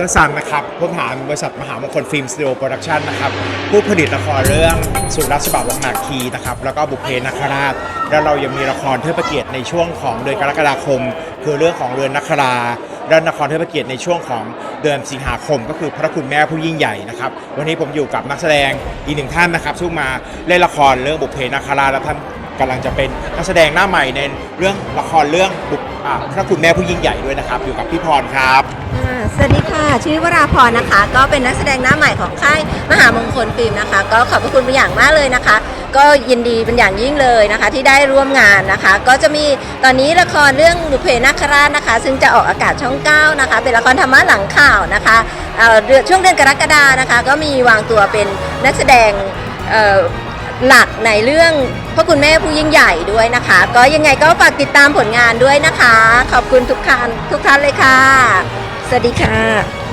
รซันนะครับผู้บริหารบริษัทมหามงคลฟิล์มสตูดิโอโปรดักชันนะครับผู้ผลิตละครเรื่องสุรัสบะวังนาคีนะครับแล้วก็บุพเพนาคราช แล้วเรายังมีละครเทิดพระเกียรติในช่วงของเดือนกรกฎาคม คือเรื่องของเรือนนักคราและละครเทิดพระเกียรติในช่วงของเดือนสิงหาคม ก็คือพระคุณแม่ผู้ยิ่งใหญ่นะครับวันนี้ผมอยู่กับนักแสดงอีกหนึ่งท่านนะครับซึ่งมาเล่นละครเรื่องบุพเพนาคราและท่าน กำลังจะเป็นนักแสดงหน้าใหม่ในเรื่องละครเรื่องบุพอ่าพระคุณแม่ผู้ยิ่งใหญ่ด้วยนะครับอยู่กับพี่พรครับอ่าสวัสดีค่ะ ชื่อวราพรนะคะ ก็เป็นนักแสดงหน้าใหม่ของค่ายมหามงคลฟิล์มนะคะ ก็ขอบพระคุณเป็นอย่างมากเลยนะคะ ก็ยินดีเป็นอย่างยิ่งเลยนะคะ ที่ได้ร่วมงานนะคะ ก็จะมีตอนนี้ละครเรื่องบุพเพนาคราชนะคะ ซึ่งจะออกอากาศช่อง9นะคะ เป็นละครธรรมะหลังข่าวนะคะเอ่อเดือนช่วงเดือนกรกฎานะคะ ก็มีวางตัวเป็นนักแสดงเอ่อ หลักในเรื่องพระคุณแม่ผู้ยิ่งใหญ่ด้วยนะคะ ก็ยังไงก็ฝากติดตามผลงานด้วยนะคะ ขอบคุณทุกท่านทุกท่านเลยค่ะ สวัสดีค่ะ